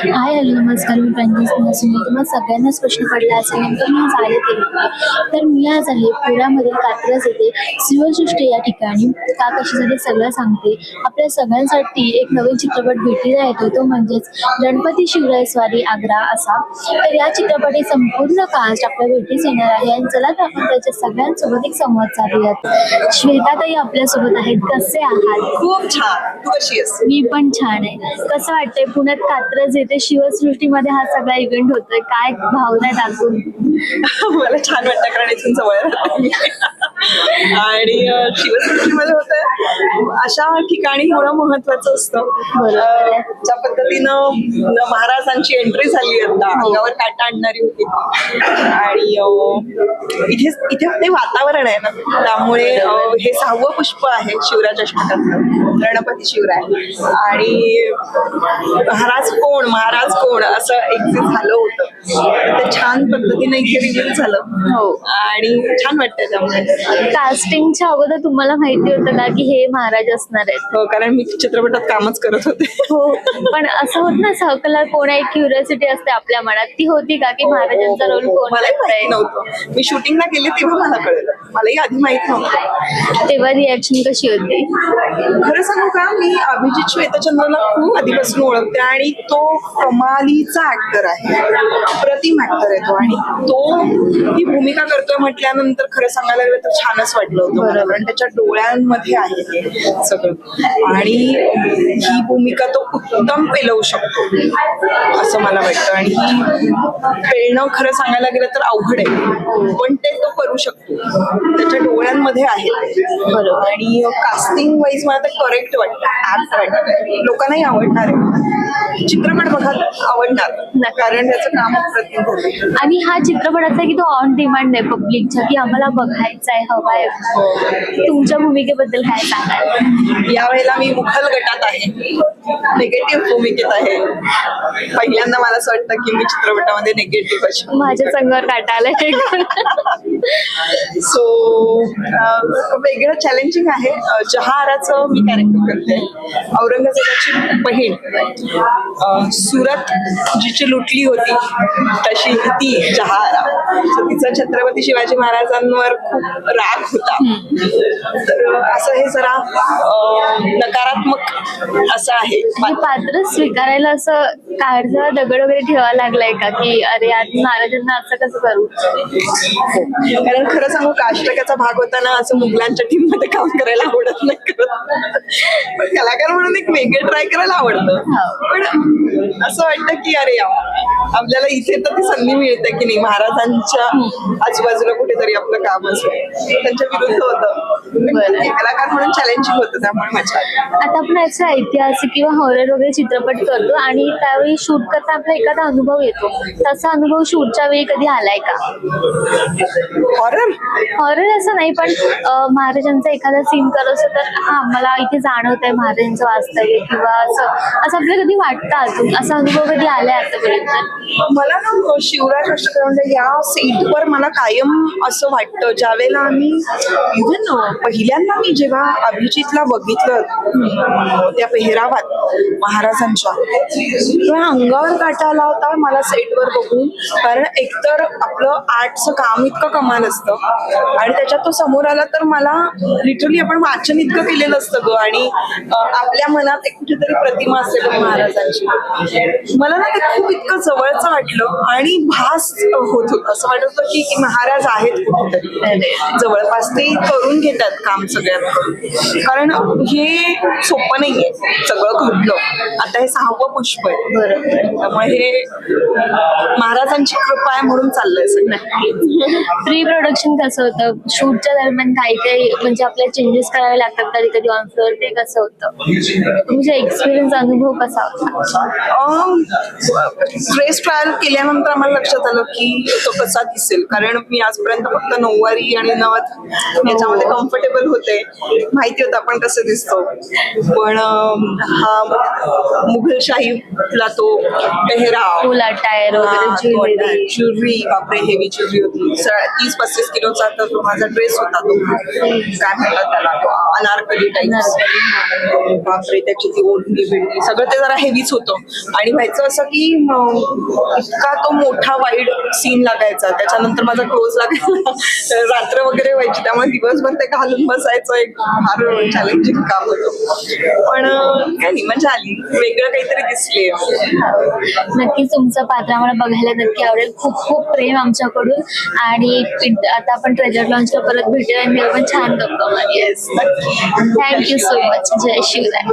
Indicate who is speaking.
Speaker 1: Hi hello नमस्कार मी प्रांजल सिंह तुम्हाला सगळ्यांनाच प्रश्न पडला असेल नेमकं मी आज आले ते? तर मी आज आहे पुण्यामधील कात्रज येथे शिवसृष्टी या ठिकाणी. का कशासाठी सगळं सांगते? आपल्या सगळ्यांसाठी एक नवीन चित्रपट भेटीला येतो तो म्हणजेच गणपती शिवराय स्वारी आग्रा असा. तर या चित्रपटी संपूर्ण कास्ट आपल्या भेटीस येणार आहे. आणि चला तर आपण त्याच्या सगळ्यांसोबत एक संवाद साधूयात. श्वेताताई आपल्यासोबत आहेत. कसे आहात?
Speaker 2: खूप छान. तू कशी
Speaker 1: मी पण छान आहे. कसं वाटतंय? पुण्यात कात्रज ते शिवसृष्टीमध्ये हा सगळा इव्हेंट होतोय. काय भावना आहेत आतून
Speaker 2: मला छान वाटतं कारण इथून जवळ आणि शिवसृष्टीमध्ये होतं. अशा ठिकाणी होणं महत्वाचं असतं. ज्या पद्धतीनं महाराजांची एंट्री झाली आता.
Speaker 1: हो.
Speaker 2: अंगावर काटा आणणारी होती. आणि इथे इथे ते वातावरण आहे ना. त्यामुळे हे सहावं पुष्प आहे शिवराज अष्टकातलं. गणपती शिवराय. आणि महाराज कोण? महाराज कोण? असं एक्झिट झालं होतं. छान पद्धतीने इथे रिव्हील झालं.
Speaker 1: हो.
Speaker 2: आणि छान वाटतंय त्यामुळे.
Speaker 1: कास्टिंगच्या अगोदर तुम्हाला माहिती होतं का की हे महाराज असणार आहेत.
Speaker 2: हो कारण मी चित्रपटात कामच करत होते.
Speaker 1: हो पण असं होत ना सहकला कोण आहे? क्युरियोसिटी असते आपल्या मनात. ती होती का की महाराजांचा रोल कोण
Speaker 2: मलाही माहिती
Speaker 1: करतंय?
Speaker 2: नव्हतं. मी शूटिंगला गेले तेव्हा मला कळलं. मलाही आधी माहीत नव्हतं.
Speaker 1: तेव्हा रिॲक्शन कशी होती?
Speaker 2: खरं सांगू का मी अभिजित श्वेतचंद्रला खूप आधीपासून ओळखते आणि तो कमालीचा ऍक्टर आहे. अप्रतिम ऍक्टर आहे तो आणि तो ही भूमिका करतोय म्हटल्यानंतर खरं सांगायला गेलं तर छानच वाटलं होतं. कारण त्याच्या डोळ्यांमध्ये आहे हे सगळं. आणि ही भूमिका तो उत्तम पेलवू शकतो असं मला वाटतं. आणि ही पेलणं खरं सांगायला गेलं तर अवघड आहे पण ते तो करू शकतो. त्याच्या डोळ्यांमध्ये आहे
Speaker 1: बरोबर.
Speaker 2: आणि कास्टिंग वाईज मला ते करेक्ट वाटतं. ऍप वाटतं. लोकांनाही आवडणार आहे. चित्रपट बघा आवडणार. कारण त्याचं काम
Speaker 1: आणि हा चित्रपट असा की तो ऑन डिमांड आहे पब्लिकच्या की आम्हाला बघायचा आहे हवा आहे. तुमच्या भूमिकेबद्दल काय सांगाल?
Speaker 2: यावेळेला मी मुखल गटात आहे. निगेटिव्ह भूमिकेत आहे. पहिल्यांदा मला असं वाटतं की मी चित्रपटामध्ये निगेटिव्ह अशी
Speaker 1: माझ्या संघावर काटा आलाय
Speaker 2: सो वेगळं चॅलेंजिंग आहे. जहाराचं मी कॅरेक्टर करते. औरंगजेबाची बहीण सुरत जिची लुटली होती. तशी ती जहारा तिचा छत्रपती शिवाजी महाराजांवर खूप राग होता. तर असं हे जरा नकारात्मक असं आहे.
Speaker 1: हे पात्र स्वीकारायला असं काळजा दगड वगैरे ठेवायला लागलाय का? की अरे आज महाराजांना असं कसं करू?
Speaker 2: कारण खरं सांगू काष्टकाचा भाग होता ना असं मुघलांच्या टीममध्ये काम करायला आवडत नाही. पण कलाकार म्हणून एक वेगळं ट्राय करायला आवडतं. पण असं वाटतं की अरे आपल्याला इथे तर ती संधी मिळते की नाही? महाराजांच्या आजूबाजूला कुठेतरी आपलं काम असेल त्यांच्या विरुद्ध होतं. कलाकार म्हणून चॅलेंजिंग होतं त्यामुळे मजा.
Speaker 1: आता आपण असं ऐतिहासिक किंवा हॉरर वगैरे चित्रपट करतो आणि त्यावेळी शूट करता आपला एखादा अनुभव येतो. तसा अनुभव शूटच्या वेळी कधी आलाय का?
Speaker 2: हॉरर
Speaker 1: हॉरर असं नाही पण महाराजांचा एखादा सीन करत असतो तर हा मला इथे जाणवत आहे महाराजांचं वास्तव्य किंवा असं असं आपल्याला कधी वाटतं अजून? असा अनुभव कधी आलाय आतापर्यंत?
Speaker 2: मला ना शिवराज अष्टकरंड या सीटवर मला कायम असं वाटतं. ज्यावेळेला आम्ही इव्हन पहिल्यांदा मी जेव्हा अभिजितला बघितलं त्या पेहरावात महाराजांच्या तेव्हा अंगावर काटा आला होता मला सेटवर बघून. कारण एकतर आपलं आर्टचं काम इतकं कमाल असतं आणि त्याच्यात तो समोर आला तर मला लिटरली आपण वाचन इतकं केलेलं असतं ग. आणि आपल्या मनात एक कुठेतरी प्रतिमा असेल महाराजांची. मला ना ते खूप इतकं जवळचं वाटलं आणि भास होत होत. असं वाटत होतं की महाराज आहेत कुठेतरी. जवळपास ते करून घेतात काम सगळ्यात कारण हे सोपं नाहीये. सगळं घडलं. आता हे सहावं पुष्प आहे. त्यामुळे हे महाराजांची कृपा आहे म्हणून चाललंय सगळं.
Speaker 1: प्री प्रोडक्शन कसं होतं? शूटच्या दरम्यान काही काही म्हणजे आपल्याला चेंजेस करावे लागतात कधी कधी ऑन फ्लोअर ते कसं होतं? तुमचा एक्सपिरियन्स अनुभव कसा होता?
Speaker 2: फेस ट्रायल केल्यानंतर आम्हाला लक्षात आलं की तो कसा दिसेल. कारण मी आजपर्यंत फक्त नऊवारी आणि नथ याच्यामध्ये कम्फर्टेबल होते. माहिती होतं आपण कसं दिसतो. पण हा मुघलशाहीला तो पेहराव.
Speaker 1: फुल अटायर वगैरे
Speaker 2: बापरे हेवी ज्वेलरी होती. तीस पस्तीस किलोचा तर माझा ड्रेस होता तो. काय म्हणतात त्याला? अनारकली टाईप बापरे त्याची ती ओढणी बिडणी सगळं ते जरा हेवीच होतं. आणि व्हायचं असं की इतका तो मोठा वाईड सीन लागायचा. त्याच्यानंतर माझा क्लोज लागायचा तर रात्र वगैरे व्हायची त्यामुळे दिवसभर ते घालून बसायचं एक फार चॅलेंजिंग काम होतं. पण काय नाही मजा आली. वेगळं काहीतरी दिसले.
Speaker 1: नक्कीच तुमचं पात्र आम्हाला बघायला नक्की आवडेल. खूप खूप प्रेम आमच्याकडून. आणि आता आपण ट्रेजर लॉन्चला परत भेटूया. आणि मी पण छान गप्पा मारूया थँक्यू सो मच जय शिवराय